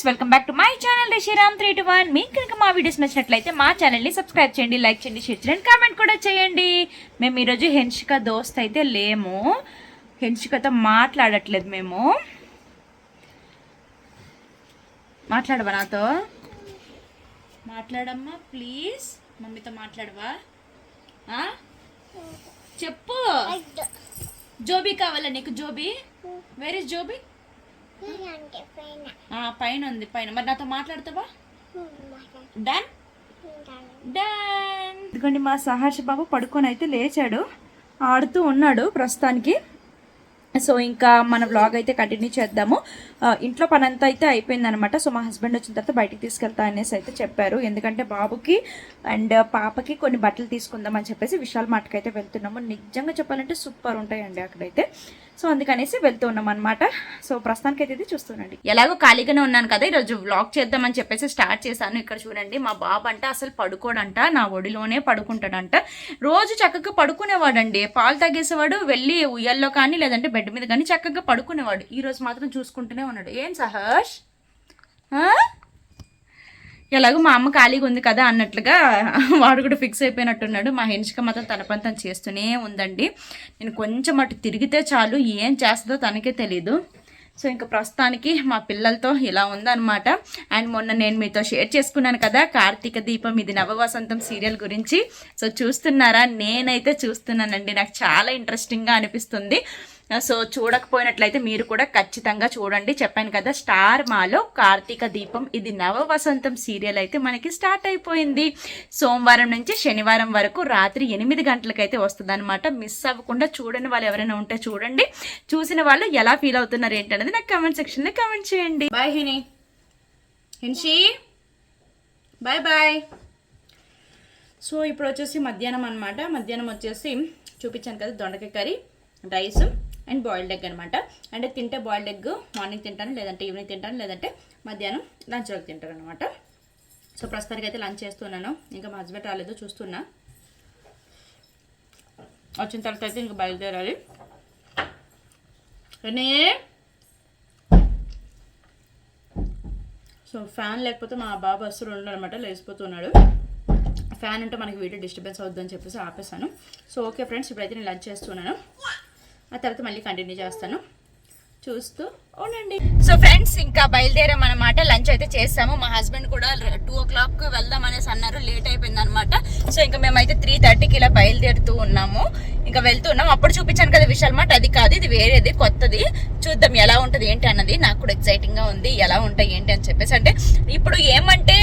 Friends welcome back to my channel Rishiram three two one. మీకు కనుక మా videos నచ్చినట్లయితే మా ఛానల్ని సబ్స్క్రైబ్ చేయండి లైక్ చేయండి షేర్ చేయండి కామెంట్ కూడా చేయండి. మేము ఈరోజు హెన్షిక దోస్త్ అయితే లేము. హెన్షికతో మాట్లాడట్లేదు మేము. మాట్లాడవా నాతో? మాట్లాడమ్మా ప్లీజ్ మమ్మీతో మాట్లాడవా? చెప్పు. జోబీ కావాలా నీకు జోబీ? Where is జోబీ? పైన ఉంది పైన. మరి నాతో మాట్లాడతావా? డన్ డన్ ఇదిగోండి మా సహర్ష బాబు పడుకొని అయితే లేచాడు. ఆడుతూ ఉన్నాడు ప్రస్తుతానికి. సో ఇంకా మన వ్లాగ్ అయితే కంటిన్యూ చేద్దాము. ఇంట్లో పని అంతా అయితే అయిపోయిందనమాట. సో మా హస్బెండ్ వచ్చిన తర్వాత బయటికి తీసుకెళ్తా అనేసి అయితే చెప్పారు. ఎందుకంటే బాబుకి అండ్ పాపకి కొన్ని బట్టలు తీసుకుందాం అని చెప్పేసి విశాల్ మార్ట్కి అయితే వెళ్తున్నాము. నిజంగా చెప్పాలంటే సూపర్ ఉంటాయండి అక్కడైతే. సో అందుకనేసి వెళ్తూ ఉన్నాం అనమాట సో ప్రస్తుతానికి అయితే ఇది చూస్తున్నాండి. ఎలాగో ఖాళీగానే ఉన్నాను కదా ఈరోజు వ్లాగ్ చేద్దామని చెప్పేసి స్టార్ట్ చేశాను. ఇక్కడ చూడండి మా బాబు అంటే అసలు పడుకోడంట నా ఒడిలోనే పడుకుంటాడంట. రోజు చక్కగా పడుకునేవాడండి. పాలు తాగేసేవాడు వెళ్ళి ఉయ్యల్లో కానీ లేదంటే బెడ్ మీద కానీ చక్కగా పడుకునేవాడు. ఈరోజు మాత్రం చూసుకుంటూనే ఉన్నాడు. ఏం సహర్ష్? ఆ? ఎలాగో మా అమ్మ ఖాళీగా ఉంది కదా అన్నట్లుగా వాడు కూడా ఫిక్స్ అయిపోయినట్టున్నాడు. మా హెన్షిక మాత్రం తన పని తను చేస్తూనే ఉందండి. నేను కొంచెం అటు తిరిగితే చాలు ఏం చేస్తుందో తనకే తెలీదు. సో ఇంకా ప్రస్తుతానికి మా పిల్లలతో ఇలా ఉందన్నమాట. అండ్ మొన్న నేను మీతో షేర్ చేసుకున్నాను కదా కార్తీక దీపం ఇది నవవసంతం సీరియల్ గురించి. సో చూస్తున్నారా? నేనైతే చూస్తున్నానండి. నాకు చాలా ఇంట్రెస్టింగ్గా అనిపిస్తుంది. సో చూడకపోయినట్లయితే మీరు కూడా ఖచ్చితంగా చూడండి. చెప్పాను కదా స్టార్ మాలో కార్తీక దీపం ఇది నవ వసంతం సీరియల్ అయితే మనకి స్టార్ట్ అయిపోయింది. సోమవారం నుంచి శనివారం వరకు రాత్రి ఎనిమిది గంటలకైతే వస్తుంది అనమాట మిస్ అవ్వకుండా చూడని వాళ్ళు ఎవరైనా ఉంటే చూడండి. చూసిన వాళ్ళు ఎలా ఫీల్ అవుతున్నారు ఏంటనేది నాకు కమెంట్ సెక్షన్లో కమెంట్ చేయండి. బాయ్ హిని హిన్షి బాయ్ బాయ్ సో ఇప్పుడు వచ్చేసి మధ్యాహ్నం అనమాట మధ్యాహ్నం వచ్చేసి చూపించాను కదా దొండకాయ curry rice. And boiled egg అనమాట అంటే తింటే బాయిల్డ్ ఎగ్ మార్నింగ్ తింటాను లేదంటే ఈవినింగ్ తింటాను లేదంటే మధ్యాహ్నం లంచ్లోకి తింటాను అనమాట సో ప్రస్తుతానికి అయితే లంచ్ చేస్తున్నాను. ఇంకా మా హస్బెండ్ రాలేదు చూస్తున్నా. వచ్చిన తర్వాత అయితే ఇంకా బయలుదేరాలి. కానీ సో ఫ్యాన్ లేకపోతే మా బాబు అస్సలు ఉండనమాట లేచిపోతున్నాడు ఫ్యాన్ ఉంటే మనకి వీడియో డిస్టర్బెన్స్ అవుద్దని చెప్పేసి ఆపేసాను సో ఓకే ఫ్రెండ్స్ ఇప్పుడైతే నేను లంచ్ చేస్తున్నాను. ఆ తర్వాత మళ్ళీ కంటిన్యూ చేస్తాను. చూస్తూ ఉండండి. సో ఫ్రెండ్స్ ఇంకా బయలుదేరాం అనమాట లంచ్ అయితే చేస్తాము మా హస్బెండ్ కూడా టూ ఓ క్లాక్ వెళ్దాం అనేసి అన్నారు. లేట్ అయిపోయింది అనమాట సో ఇంకా మేమైతే త్రీ థర్టీకి ఇలా బయలుదేరుతూ ఉన్నాము. ఇంకా వెళ్తున్నాం అప్పుడు చూపించాను కదా విశాల్ మాట. అది కాదు ఇది వేరేది కొత్తది. చూద్దాం ఎలా ఉంటుంది ఏంటి అన్నది. నాకు కూడా ఎక్సైటింగ్గా ఉంది. ఎలా ఉంటాయి ఏంటి అని చెప్పేసి. అంటే ఇప్పుడు ఏమంటే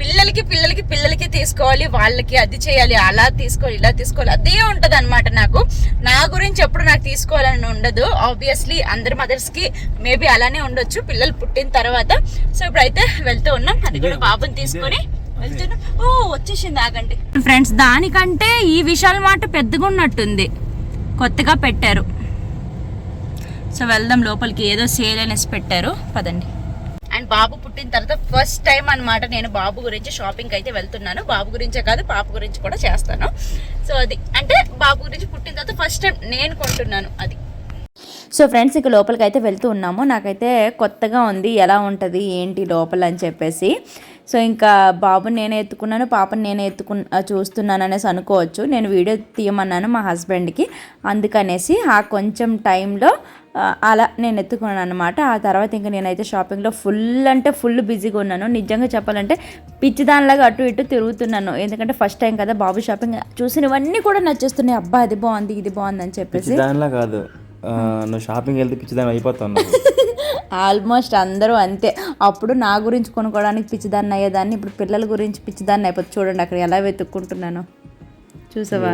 పిల్లలకి పిల్లలకి పిల్లలకి తీసుకోవాలి వాళ్ళకి అది చేయాలి అలా తీసుకోవాలి ఇలా తీసుకోవాలి అదే ఉంటది అనమాట నాకు. నా గురించి ఎప్పుడు నాకు తీసుకోవాలని ఉండదు. ఆబ్వియస్లీ అందరి మదర్స్కి మేబీ అలానే ఉండొచ్చు పిల్లలు పుట్టిన తర్వాత. సో ఇప్పుడైతే వెళ్తూ ఉన్నాం అది కూడా బాబుని తీసుకొని వెళ్తున్నాం. ఓ వచ్చేసింది ఆగండి. ఫ్రెండ్స్ దానికంటే ఈ విశాల్ మాట పెద్దగా ఉన్నట్టుంది. కొత్తగా పెట్టారు. సో వెళ్దాం లోపలికి ఏదో సేల్ అనేసి పెట్టారు. పదండి. బాబు పుట్టిన తర్వాత ఫస్ట్ టైం అన్నమాట నేను బాబు గురించి షాపింగ్ అయితే వెళ్తున్నాను. బాబు గురించే కాదు పాప గురించి కూడా చేస్తాను. సో అది అంటే బాబు గురించి పుట్టిన తర్వాత ఫస్ట్ టైం నేను కొంటున్నాను అది. సో ఫ్రెండ్స్ ఇక లోపలికి అయితే వెళ్తూ ఉన్నాము. నాకైతే కొత్తగా ఉంది ఎలా ఉంటుంది ఏంటి లోపల అని చెప్పేసి. సో ఇంకా బాబుని నేనే ఎత్తుకున్నాను పాపని నేనే ఎత్తుకు చూస్తున్నాను అనేసి అనుకోవచ్చు. నేను వీడియో తీయమన్నాను మా హస్బెండ్కి అందుకనేసి ఆ కొంచెం టైంలో అలా నేను ఎత్తుకున్నాను అనమాట ఆ తర్వాత ఇంకా నేనైతే షాపింగ్లో ఫుల్ అంటే ఫుల్ బిజీగా ఉన్నాను. నిజంగా చెప్పాలంటే పిచ్చి దానిలాగా అటు ఇటు తిరుగుతున్నాను. ఎందుకంటే ఫస్ట్ టైం కదా బాబు షాపింగ్ చూసినవన్నీ కూడా నచ్చేస్తున్నాయి. అబ్బా అది బాగుంది ఇది బాగుంది అని చెప్పేసి. దానిలా కాదు. నువ్వు షాపింగ్ వెళ్తే పిచ్చిదాని అయిపోతావు ఆల్మోస్ట్ అందరూ అంతే. అప్పుడు నా గురించి కొనుక్కోవడానికి పిచ్చిదాన్ని అయ్యేదాన్ని ఇప్పుడు పిల్లల గురించి పిచ్చిదాన్ని అయిపోతుంది చూడండి అక్కడ ఎలా వెతుక్కుంటున్నాను. చూసావా?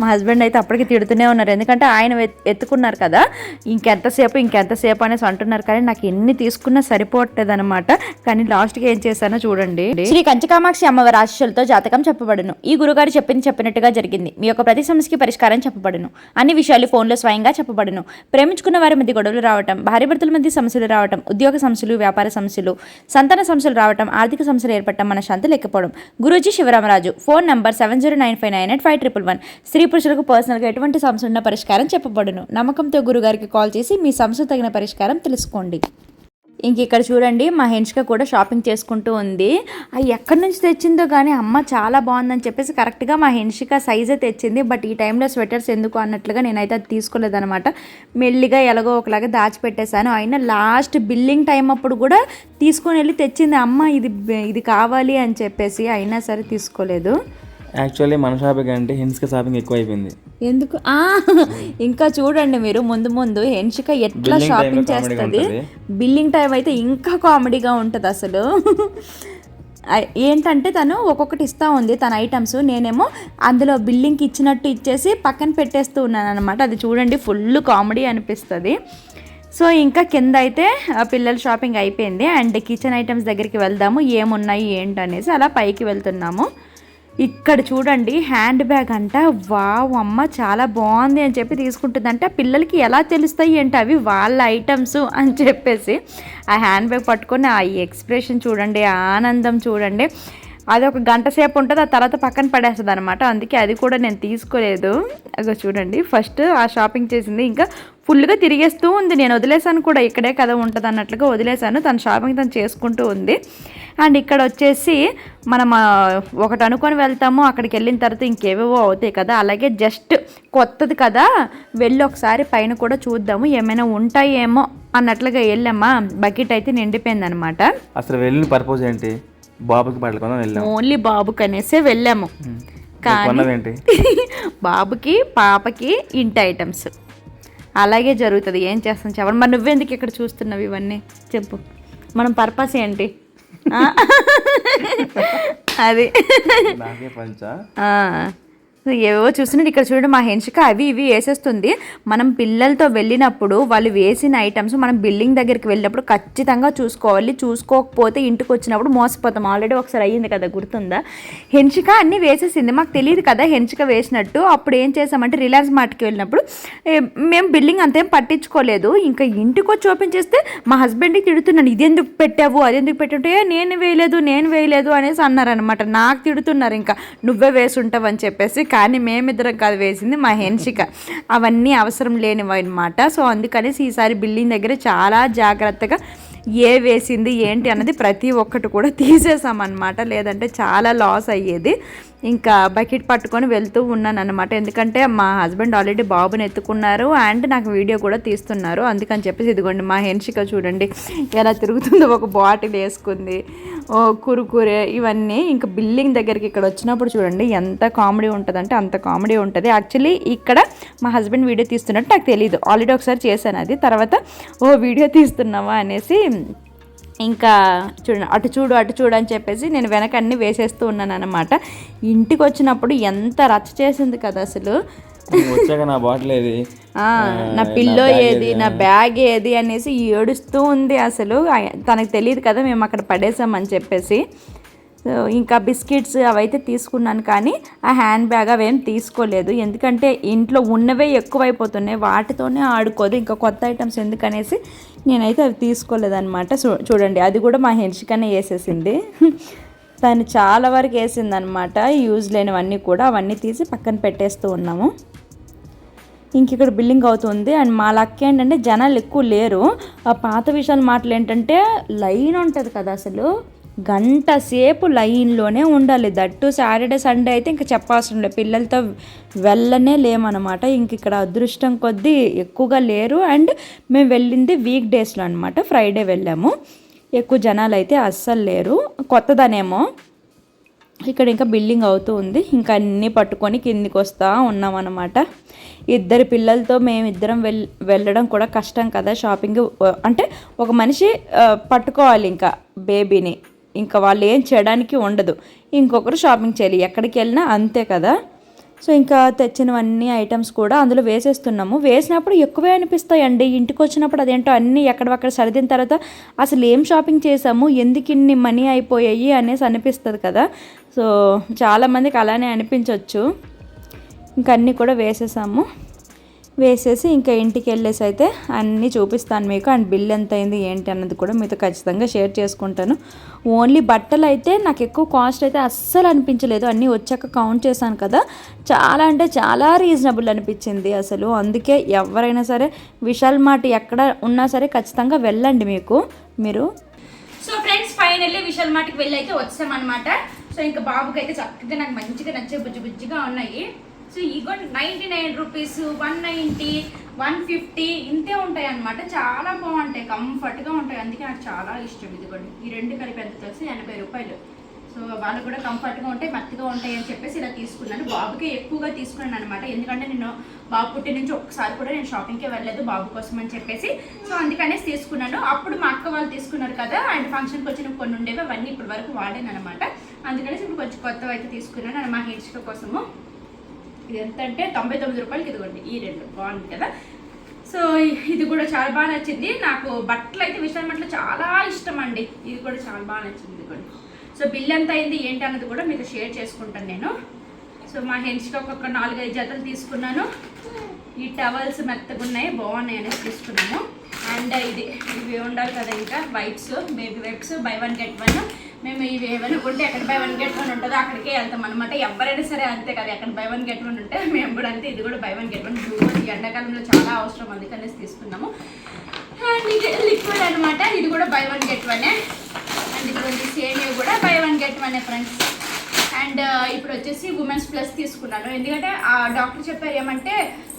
మా హస్బెండ్ అయితే అప్పటికి తిడుతూనే ఉన్నారు. ఎందుకంటే ఆయన ఎత్తుకున్నారు కదా. ఇంకెంతసేపు ఇంకెంతసేపు అనేసి అంటున్నారు. కానీ నాకు ఎన్ని తీసుకున్నా సరిపోవట్లేదు అనమాట కానీ లాస్ట్కి ఏం చేశానో చూడండి. శ్రీ కంచకామాక్షి అమ్మవారి ఆశీస్సులతో జాతకం చెప్పబడును. ఈ గురుగారు చెప్పింది చెప్పినట్టుగా జరిగింది. మీ యొక్క ప్రతి సమస్యకి పరిష్కారం చెప్పబడును. అన్ని విషయాలు ఫోన్లో స్వయంగా చెప్పబడును. ప్రేమించుకున్న వారి మధ్య గొడవలు రావటం భార్య భర్తల మధ్య సమస్యలు రావటం ఉద్యోగ సమస్యలు వ్యాపార సమస్యలు సంతాన సమస్యలు రావటం ఆర్థిక సమస్యలు ఏర్పడటం మన శాంతి లేకపోవడం. Guruji Sivaramaraju. Phone number seven zero nine five nine eight five triple one. స్త్రీ పురుషులకు పర్సనల్గా ఎటువంటి సమస్య ఉన్న పరిష్కారం చెప్పబడును. నమ్మకంతో గురుగారికి కాల్ చేసి మీ సమస్య తగిన పరిష్కారం తెలుసుకోండి. ఇంక ఇక్కడ చూడండి మా హెన్షిక కూడా షాపింగ్ చేసుకుంటూ ఉంది. అది ఎక్కడి నుంచి తెచ్చిందో కానీ అమ్మ చాలా బాగుందని చెప్పేసి కరెక్ట్గా మా హెన్షిక సైజే తెచ్చింది. బట్ ఈ టైంలో స్వెటర్స్ ఎందుకు అన్నట్లుగా నేనైతే అది తీసుకోలేదనమాట మెల్లిగా ఎలాగో ఒకలాగా దాచిపెట్టేశాను. అయినా లాస్ట్ బిల్లింగ్ టైం అప్పుడు కూడా తీసుకొని వెళ్ళి తెచ్చింది. అమ్మ ఇది ఇది కావాలి అని చెప్పేసి అయినా సరే తీసుకోలేదు. యాక్చువల్లీ మన షాపింగ్ అంటే హిన్స్కి షాపింగ్ ఎక్కువ అయిపోయింది ఎందుకు? ఇంకా చూడండి మీరు ముందు ముందు హెన్షిక ఎట్లా షాపింగ్ చేస్తుంది. బిల్లింగ్ టైం అయితే ఇంకా కామెడీగా ఉంటుంది అసలు. ఏంటంటే తను ఒక్కొక్కటి ఇస్తూ ఉంది తన ఐటమ్స్ నేనేమో అందులో బిల్లింగ్కి ఇచ్చినట్టు ఇచ్చేసి పక్కన పెట్టేస్తూ ఉన్నాను అనమాట అది చూడండి ఫుల్ కామెడీ అనిపిస్తుంది. సో ఇంకా కింద అయితే ఆ, పిల్లల షాపింగ్ అయిపోయింది. అండ్ కిచెన్ ఐటమ్స్ దగ్గరికి వెళ్దాము ఏమున్నాయి ఏంటి అనేసి అలా పైకి వెళ్తున్నాము. ఇక్కడ చూడండి హ్యాండ్ బ్యాగ్ అంట. వావ్ అమ్మ చాలా బాగుంది అని చెప్పి తీసుకుంటుందంటే. ఆ పిల్లలకి ఎలా తెలుస్తాయి ఏంటి అవి? వాళ్ళ ఐటమ్స్ అని చెప్పేసి. ఆ హ్యాండ్ బ్యాగ్ పట్టుకొని ఆ ఎక్స్ప్రెషన్ చూడండి ఆనందం చూడండి. అది ఒక గంట సేపు ఉంటుంది ఆ తర్వాత పక్కన పడేస్తుంది అనమాట అందుకే అది కూడా నేను తీసుకోలేదు. అగో చూడండి ఫస్ట్ ఆ షాపింగ్ చేసింది. ఇంకా ఫుల్గా తిరిగేస్తూ ఉంది. నేను వదిలేసాను కూడా ఇక్కడే కదా ఉంటుంది అన్నట్లుగా వదిలేసాను తన షాపింగ్ తను చేసుకుంటూ ఉంది. అండ్ ఇక్కడ వచ్చేసి మనం ఒకటి అనుకొని వెళ్తాము. అక్కడికి వెళ్ళిన తర్వాత ఇంకేవేవో అవుతాయి కదా. అలాగే జస్ట్ కొత్తది కదా. వెళ్ళి ఒకసారి పైన కూడా చూద్దాము. ఏమైనా ఉంటాయేమో అన్నట్లుగా వెళ్ళామా. బకెట్ అయితే నిండిపోయింది అనమాట అసలు వెళ్ళిన పర్పస్ ఏంటి? బాబుకి బట్టలు కొందాం వెళ్ళాం. ఓన్లీ బాబుకి అనేసే వెళ్ళాము. కానీ బాబుకి పాపకి ఇంటి ఐటమ్స్. అలాగే జరుగుతుంది. ఏం చేస్తాం చెప్పండి మరి నువ్వెందుకు ఇక్కడ చూస్తున్నావు ఇవన్నీ? చెప్పు. మనం పర్పస్ ఏంటి? అది. నాకే పంచా? ఏవేవో ఏవో చూస్తున్నాడు ఇక్కడ చూడండి మా హెన్షిక అవి ఇవి వేసేస్తుంది. మనం పిల్లలతో వెళ్ళినప్పుడు వాళ్ళు వేసిన ఐటమ్స్ మనం బిల్డింగ్ దగ్గరికి వెళ్ళినప్పుడు ఖచ్చితంగా చూసుకోవాలి. చూసుకోకపోతే ఇంటికి వచ్చినప్పుడు మోసపోతాం. ఆల్రెడీ ఒకసారి అయ్యింది కదా గుర్తుందా? హెన్షిక అన్నీ వేసేసింది. మాకు తెలియదు కదా హెన్షిక వేసినట్టు. అప్పుడు ఏం చేసామంటే రిలయన్స్ మార్ట్కి వెళ్ళినప్పుడు మేము బిల్డింగ్ అంతేం పట్టించుకోలేదు. ఇంకా ఇంటికి వచ్చి ఓపెన్ చేస్తే మా హస్బెండ్కి తిడుతున్నాను ఇది ఎందుకు పెట్టావు? అది ఎందుకు పెట్టుంటే నేను వేయలేదు నేను వేయలేదు అనేసి అన్నారనమాట నాకు తిడుతున్నారు ఇంకా. నువ్వే వేసుంటావు అని చెప్పేసి కానీ మేమిద్దరం కాదు వేసింది మా హెన్షిక. అవన్నీ అవసరం లేనివి అనమాట సో అందుకనేసి ఈసారి బిల్డింగ్ దగ్గర చాలా జాగ్రత్తగా ఏ వేసింది ఏంటి అన్నది ప్రతి ఒక్కటి కూడా తీసేసామన్నమాట. లేదంటే చాలా లాస్ అయ్యేది. ఇంకా బకెట్ పట్టుకొని వెళ్తూ ఉన్నాను అనమాట ఎందుకంటే మా హస్బెండ్ ఆల్రెడీ బాబుని ఎత్తుకున్నారు అండ్ నాకు వీడియో కూడా తీస్తున్నారు. అందుకని చెప్పేసి ఇదిగోండి మా హెన్షిక చూడండి ఎలా తిరుగుతుందో ఒక బాటిల్ వేసుకుంది. ఓ కురుకురే ఇవన్నీ ఇంకా బిల్డింగ్ దగ్గరికి ఇక్కడ వచ్చినప్పుడు చూడండి ఎంత కామెడీ ఉంటుందంటే అంత కామెడీ ఉంటుంది. యాక్చువల్లీ ఇక్కడ మా హస్బెండ్ వీడియో తీస్తున్నట్టు నాకు తెలియదు ఆల్రెడీ ఒకసారి చేశాను అది. తర్వాత ఓ వీడియో తీస్తున్నావా అనేసి ఇంకా చూడండి అటు చూడు అటు చూడు అని చెప్పేసి నేను వెనక అన్ని వేసేస్తూ ఉన్నాను అనమాట ఇంటికి వచ్చినప్పుడు ఎంత రచ్చ చేసింది కదా అసలు. వచ్చాక నా బాటిల్ ఏది? నా పిల్లో ఏది నా బ్యాగ్ ఏది అనేసి ఏడుస్తూ ఉంది అసలు. తనకు తెలియదు కదా మేము అక్కడ పడేసామని చెప్పేసి. ఇంకా బిస్కెట్స్ అవైతే తీసుకున్నాను కానీ ఆ హ్యాండ్ బ్యాగ్ అవేం తీసుకోలేదు. ఎందుకంటే ఇంట్లో ఉన్నవే ఎక్కువైపోతున్నాయి. వాటితోనే ఆడుకోదు. ఇంకా కొత్త ఐటమ్స్ ఎందుకనేసి నేనైతే అవి తీసుకోలేదన్నమాట. చూ- చూడండి అది కూడా మా హెన్షికనే వేసేసింది. తను చాలా వరకు వేసిందనమాట యూజ్ లేనివన్నీ కూడా అవన్నీ తీసి పక్కన పెట్టేస్తూ ఉన్నాము. ఇంక ఇక్కడ బిల్డింగ్ అవుతుంది. అండ్ మా లక్ ఏంటంటే జనాలు ఎక్కువ లేరు. ఆ పాత విషయాలు మాటలు ఏంటంటే లైన్ ఉంటుంది కదా అసలు. గంట సేపు లైన్లోనే ఉండాలి. దట్టు సాటర్డే సండే అయితే ఇంకా చెప్పాల్సిన లేదు పిల్లలతో వెళ్ళనే లేమన్నమాట ఇంక ఇక్కడ అదృష్టం కొద్దీ ఎక్కువగా లేరు. అండ్ మేము వెళ్ళింది వీక్ డేస్లో అనమాట ఫ్రైడే వెళ్ళాము. ఎక్కువ జనాలు అయితే అస్సలు లేరు. కొత్తదనేమో. ఇక్కడ ఇంకా బిల్డింగ్ అవుతూ ఉంది. ఇంకా అన్నీ పట్టుకొని కిందికి వస్తూ ఉన్నాం అనమాట ఇద్దరు పిల్లలతో మేమిద్దరం వెల్ వెళ్ళడం కూడా కష్టం కదా షాపింగ్. అంటే ఒక మనిషి పట్టుకోవాలి ఇంకా బేబీని. ఇంకా వాళ్ళు ఏం చేయడానికి ఉండదు. ఇంకొకరు షాపింగ్ చేయాలి. ఎక్కడికి వెళ్ళినా అంతే కదా. సో ఇంకా తెచ్చినవన్నీ ఐటమ్స్ కూడా అందులో వేసేస్తున్నాము. వేసినప్పుడు ఎక్కువే అనిపిస్తాయండి. ఇంటికి వచ్చినప్పుడు అదేంటో అన్నీ ఎక్కడక్కడ సర్దిన తర్వాత అసలు ఏం షాపింగ్ చేసాము ఎందుకు ఇన్ని మనీ అయిపోయాయి? అనేసి అనిపిస్తుంది కదా. సో చాలామందికి అలానే అనిపించవచ్చు ఇంకా అన్నీ కూడా వేసేసాము. వేసేసి ఇంకా ఇంటికి వెళ్ళేసి అయితే అన్నీ చూపిస్తాను మీకు. అండ్ బిల్ ఎంత అయింది ఏంటి అన్నది కూడా మీతో ఖచ్చితంగా షేర్ చేసుకుంటాను. ఓన్లీ బట్టలు అయితే నాకు ఎక్కువ కాస్ట్ అయితే అస్సలు అనిపించలేదు. అన్నీ వచ్చాక కౌంట్ చేశాను కదా. చాలా అంటే చాలా రీజనబుల్ అనిపించింది అసలు. అందుకే ఎవరైనా సరే విశాల్ మార్ట్ ఎక్కడ ఉన్నా సరే ఖచ్చితంగా వెళ్ళండి మీకు. మీరు సో ఫ్రెండ్స్ ఫైనల్లీ విశాల్ మార్ట్కి వెళ్ళి అయితే వచ్చామన్నమాట. సో ఇంకా బాబుకి అయితే చక్కగా నాకు మంచిగా నచ్చే బుజ్జి బుజ్జిగా ఉన్నాయి. సో ఇగో ninety nine rupees one ninety one fifty ఇంతే ఉంటాయి అనమాట చాలా బాగుంటాయి కంఫర్ట్గా ఉంటాయి. అందుకే నాకు చాలా ఇష్టం ఇదిగోండి. ఈ రెండు కలిపి ఎంత తెలిసి? ఎనభై రూపాయలు. సో వాళ్ళు కూడా కంఫర్ట్గా ఉంటాయి మత్తుగా ఉంటాయి అని చెప్పేసి ఇలా తీసుకున్నాను. బాబుకి ఎక్కువగా తీసుకున్నాను అనమాట ఎందుకంటే నేను బాబు పుట్టి నుంచి ఒకసారి కూడా నేను షాపింగ్కి వెళ్ళలేదు బాబు కోసం అని చెప్పేసి. సో అందుకనేసి తీసుకున్నాను. అప్పుడు మా అక్క వాళ్ళు తీసుకున్నారు కదా అండ్ ఫంక్షన్కి వచ్చిన కొన్ని ఉండేవి అవన్నీ ఇప్పటి వరకు వాడాను అనమాట అందుకనేసి ఇప్పుడు కొంచెం కొత్తవి అయితే తీసుకున్నాను మా హెయిర్స్కి కోసము. ఇది ఎంత అంటే తొంభై తొమ్మిది రూపాయలకి ఇదిగోండి ఈ రెండు బాగుంది కదా. సో ఇది కూడా చాలా బాగా నచ్చింది. నాకు బట్టలు అయితే విశాల్ చాలా ఇష్టం అండి ఇది కూడా చాలా బాగా నచ్చింది ఇదిగోండి. సో బిల్ ఎంత అయింది ఏంటి అన్నది కూడా మీకు షేర్ చేసుకుంటాను నేను. సో మా హెన్స్కి ఒక్కొక్క నాలుగైదు జతలు తీసుకున్నాను. ఈ టవల్స్ మెత్తగా ఉన్నాయి బాగున్నాయి అనేసి తీసుకున్నాను. అండ్ ఇది ఇవి ఉండాలి కదా ఇంకా? Wipes baby wipes buy one get one. మేము ఇవి ఏమైనా కొంటే ఎక్కడ బై వన్ గెట్ వన్ ఉంటుందో అక్కడికే వెళ్తాం అనమాట ఎవరైనా సరే అంతే కదా ఎక్కడ బై వన్ గెట్ వన్ ఉంటే మేము కూడా అంతే ఇది కూడా బై వన్ గెట్ వన్ ఈ ఎండాకాలంలో చాలా అవసరం అందుకనేసి తీసుకున్నాము. అండ్ ఇది లిక్విడ్ అనమాట ఇది కూడా buy one get one and ఇది సేమియా కూడా buy one get one friends. And ఇప్పుడు వచ్చేసి ఉమెన్స్ ప్లస్ తీసుకున్నాను. ఎందుకంటే ఆ డాక్టర్ చెప్పారు ఏమంటే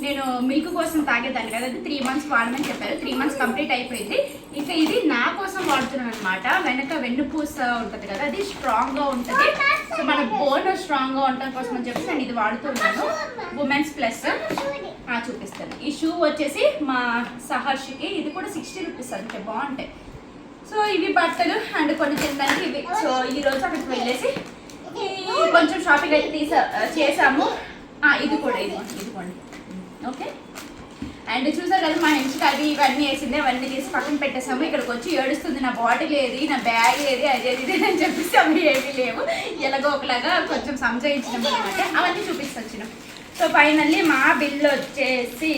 నేను మిల్క్ కోసం తాగేదాన్ని కదా. అది త్రీ మంత్స్ వాడమని చెప్పారు. త్రీ మంత్స్ కంప్లీట్ అయిపోయింది. ఇంకా ఇది నా కోసం వాడుతున్నాను అనమాట వెనక వెన్నుపూస ఉంటుంది కదా అది స్ట్రాంగ్గా ఉంటుంది. సో మన బోన్ స్ట్రాంగ్గా ఉండటం కోసం అని చెప్పి నేను ఇది వాడుతున్నాను. ఉమెన్స్ ప్లస్ చూపిస్తాను. ఈ షూ వచ్చేసి మా సహర్షికి ఇది కూడా సిక్స్టీ రూపీస్ అంటే బాగుంటాయి. సో ఇవి బట్టలు అండ్ కొన్ని తినడానికి ఇవి. సో ఈ రోజు అక్కడికి వెళ్ళేసి కొంచెం షాపింగ్ అయితే తీసా చేసాము ఇది కూడా ఇది ఇదిగోండి ఓకే? అండ్ చూసారు కదా మా ఇంటికి అవి ఇవన్నీ వేసింది అవన్నీ తీసి పక్కన పెట్టేసాము ఇక్కడికి వచ్చి ఏడుస్తుంది నా బాటిల్ ఏది నా బ్యాగ్ ఏది అది ఏది ఇది అని చెప్పేసి అవి ఏమీ లేవు. ఎలాగో ఒకలాగా కొంచెం సంచయించినాం అనమాట అవన్నీ చూపిస్తొచ్చినాం సో ఫైనల్లీ మా బిల్ వచ్చేసి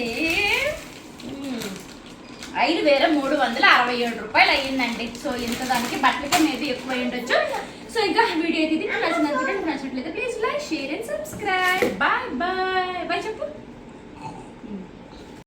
ఐదు వేల మూడు వందల అరవై ఏడు రూపాయలు అయ్యిందండి. సో ఇంత దానికి బట్టలకే మేబీ ఎక్కువ ఉండొచ్చు. సో ఇంకా వీడియో అయితే ఇది మీకు నచ్చినట్లయితే మీకు నచ్చినట్లయితే please like share and subscribe bye bye bye చెప్పు